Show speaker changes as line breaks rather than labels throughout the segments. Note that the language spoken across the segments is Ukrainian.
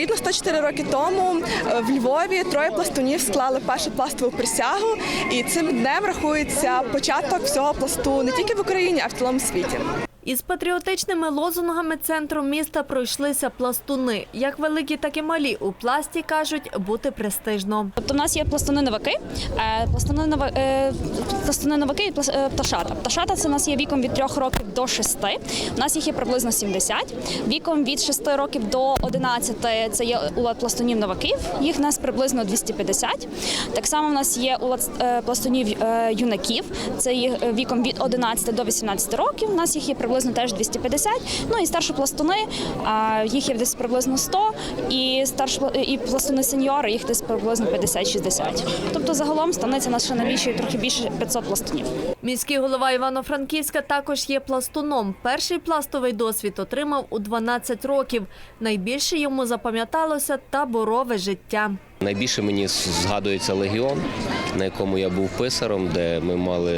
Рівно 104 роки тому е, в Львові троє пластунів склали першу пластову присягу, і цим днем рахується початок всього пласту не тільки в Україні, а в цілому світі.
Із патріотичними лозунгами центром міста пройшлися пластуни. Як великі, так і малі. У пласті кажуть, бути престижно.
Тобто, в нас є пластуни новаки, е, пластуни нова- е, пластуни новаки і е, пташата. Пташата це у нас є віком від 3 років до 6. У нас їх є приблизно 70. Віком від 6 років до 11 це є улад пластунів новаків. Їх у нас приблизно 250. Так само в нас є улад пластунів юнаків. Це е, віком від 11 до 18 років. У нас їх є приблизно теж 250. Ну і старші пластуни, а, їх є десь приблизно 100. І старші пла- і пластуни сеньори, їх десь приблизно 50-60. Тобто загалом станиця наша налічує трохи більше 500 пластунів.
Міський голова Івано-Франківська також є пластуном. Перший пластовий досвід отримав у 12 років. Найбільше йому запам'яталося таборове життя.
Найбільше мені згадується легіон, на якому я був писаром, де ми мали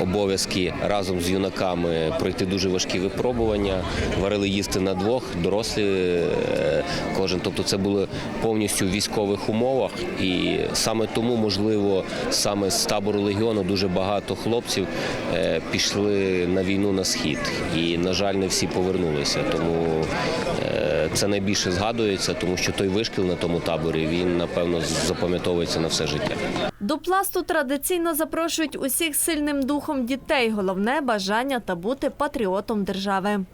обов'язки разом з юнаками пройти дуже важкі випробування, варили їсти на двох, дорослі е, кожен. Тобто це було повністю в військових умовах, і саме тому, можливо, саме з табору легіону дуже багато хлопців е, пішли на війну на схід. І, на жаль, не всі повернулися. Тому е, це найбільше згадується, тому що той вишкіл на тому таборі він напевно запам'ятовується на все життя.
До пласту традиційно запрошують усіх сильним духом дітей. Головне бажання та бути патріотом держави.